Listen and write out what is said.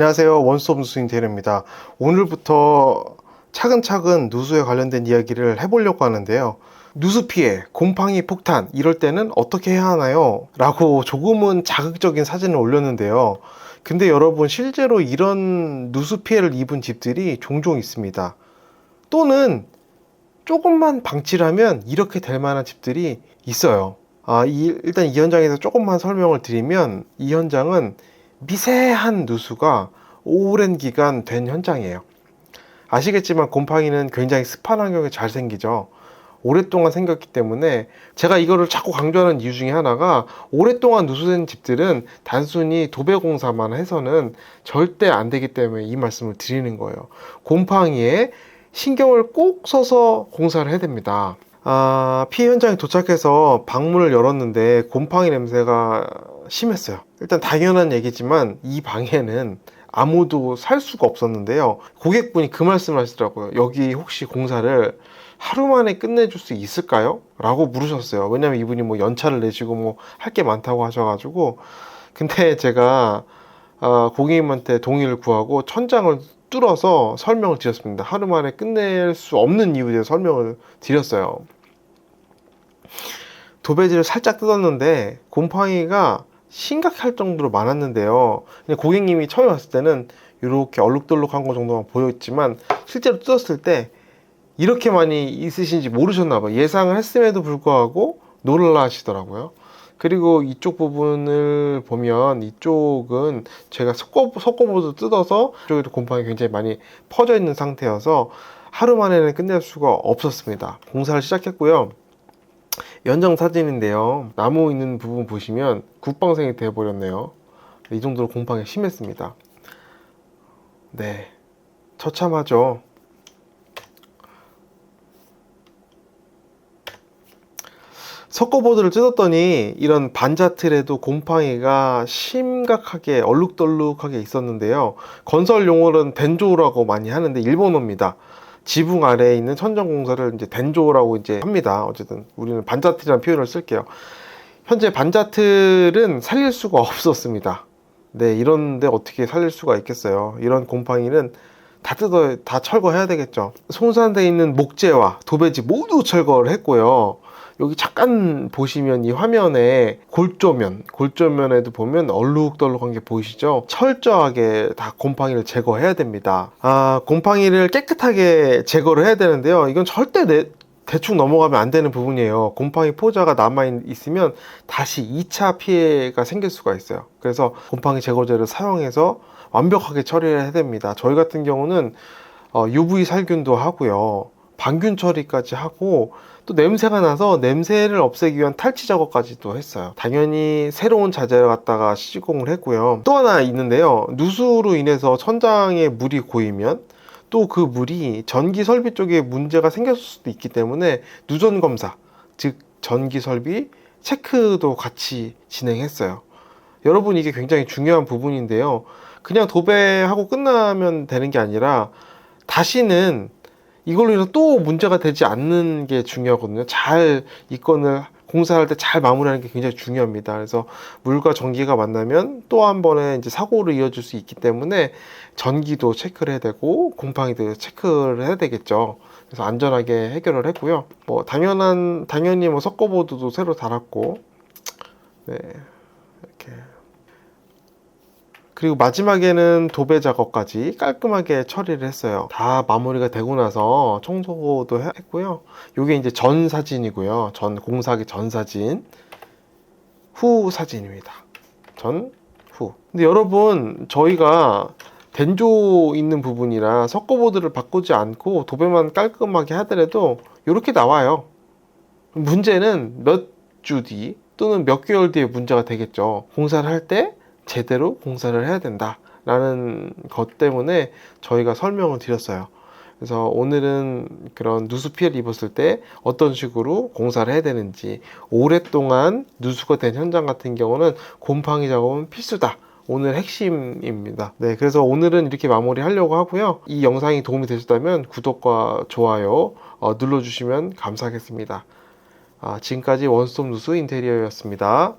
안녕하세요. 원스톱 누수 인테리어입니다. 오늘부터 차근차근 누수에 관련된 이야기를 해보려고 하는데요. 누수 피해, 곰팡이 폭탄, 이럴 때는 어떻게 해야 하나요? 라고 조금은 자극적인 사진을 올렸는데요. 근데 여러분, 실제로 이런 누수 피해를 입은 집들이 종종 있습니다. 또는 조금만 방치를 하면 이렇게 될 만한 집들이 있어요. 아, 이- 일단 이 현장에서 조금만 설명을 드리면 이 현장은 미세한 누수가 오랜 기간 된 현장이에요. 아시겠지만 곰팡이는 굉장히 습한 환경에 잘 생기죠. 오랫동안 생겼기 때문에 제가 이거를 자꾸 강조하는 이유 중에 하나가 오랫동안 누수된 집들은 단순히 도배 공사만 해서는 절대 안 되기 때문에 이 말씀을 드리는 거예요. 곰팡이에 신경을 꼭 써서 공사를 해야 됩니다. 아, 피해 현장에 도착해서 방문을 열었는데 곰팡이 냄새가 심했어요. 일단 당연한 얘기지만 이 방에는 아무도 살 수가 없었는데요. 고객분이 그 말씀을 하시더라고요. 여기 혹시 공사를 하루 만에 끝내줄 수 있을까요? 라고 물으셨어요. 왜냐면 이분이 뭐 연차를 내시고 뭐 할 게 많다고 하셔가지고. 근데 제가 아, 고객님한테 동의를 구하고 천장을 뚫어서 설명을 드렸습니다. 하루 만에 끝낼 수 없는 이유에 대해 설명을 드렸어요. 도배지를 살짝 뜯었는데 곰팡이가 심각할 정도로 많았는데요. 고객님이 처음에 왔을 때는 이렇게 얼룩덜룩한 거 정도만 보였지만 실제로 뜯었을 때 이렇게 많이 있으신지 모르셨나 봐요. 예상을 했음에도 불구하고 놀라 하시더라고요. 그리고 이쪽 부분을 보면 이쪽은 제가 석고, 석고보드 뜯어서 이쪽에도 곰팡이 굉장히 많이 퍼져 있는 상태여서 하루 만에는 끝낼 수가 없었습니다. 공사를 시작했고요. 연장 사진인데요. 나무 있는 부분 보시면 국방생이 되어버렸네요. 이 정도로 곰팡이가 심했습니다. 네. 처참하죠. 석고보드를 뜯었더니 이런 반자틀에도 곰팡이가 심각하게 얼룩덜룩하게 있었는데요. 건설 용어는 덴조라고 많이 하는데 일본어입니다. 지붕 아래에 있는 천정 공사를 이제 덴조라고 이제 합니다. 어쨌든 우리는 반자틀이라는 표현을 쓸게요. 현재 반자틀은 살릴 수가 없었습니다. 네, 이런데 어떻게 살릴 수가 있겠어요? 이런 곰팡이는 다 뜯어 다 철거해야 되겠죠. 송산돼 있는 목재와 도배지 모두 철거를 했고요. 여기 잠깐 보시면 이 화면에 골조면, 골조면에도 보면 얼룩덜룩한 게 보이시죠? 철저하게 다 곰팡이를 제거해야 됩니다. 아, 곰팡이를 깨끗하게 제거를 해야 되는데요. 이건 절대 내, 대충 넘어가면 안 되는 부분이에요. 곰팡이 포자가 남아 있으면 다시 2차 피해가 생길 수가 있어요. 그래서 곰팡이 제거제를 사용해서 완벽하게 처리를 해야 됩니다. 저희 같은 경우는 어, UV 살균도 하고요. 방균 처리까지 하고 또 냄새가 나서 냄새를 없애기 위한 탈취 작업까지도 했어요. 당연히 새로운 자재를 갖다가 시공을 했고요. 또 하나 있는데요. 누수로 인해서 천장에 물이 고이면 또 그 물이 전기 설비 쪽에 문제가 생겼을 수도 있기 때문에 누전 검사, 즉 전기 설비 체크도 같이 진행했어요. 여러분 이게 굉장히 중요한 부분인데요. 그냥 도배하고 끝나면 되는 게 아니라 다시는 이걸로 인해서 또 문제가 되지 않는 게 중요하거든요. 잘 이 건을 공사할 때 잘 마무리하는 게 굉장히 중요합니다. 그래서 물과 전기가 만나면 또 한 번의 이제 사고로 이어질 수 있기 때문에 전기도 체크를 해야 되고 곰팡이도 체크를 해야 되겠죠. 그래서 안전하게 해결을 했고요. 뭐 당연한 당연히 뭐 석고보드도 새로 달았고 네 이렇게 그리고 마지막에는 도배 작업까지 깔끔하게 처리를 했어요. 다 마무리가 되고 나서 청소도 해- 했고요. 이게 이제 전 사진이고요. 전 공사기 전 사진, 후 사진입니다. 전, 후. 근데 여러분, 저희가 덴조 있는 부분이라 석고보드를 바꾸지 않고 도배만 깔끔하게 하더라도 이렇게 나와요. 문제는 몇 주 뒤 또는 몇 개월 뒤에 문제가 되겠죠. 공사를 할 때 제대로 공사를 해야 된다라는 것 때문에 저희가 설명을 드렸어요. 그래서 오늘은 그런 누수 피해를 입었을 때 어떤 식으로 공사를 해야 되는지 오랫동안 누수가 된 현장 같은 경우는 곰팡이 작업은 필수다. 오늘 핵심입니다. 네, 그래서 오늘은 이렇게 마무리하려고 하고요. 이 영상이 도움이 되셨다면 구독과 좋아요 어, 눌러주시면 감사하겠습니다. 아, 지금까지 원스톱 누수 인테리어였습니다.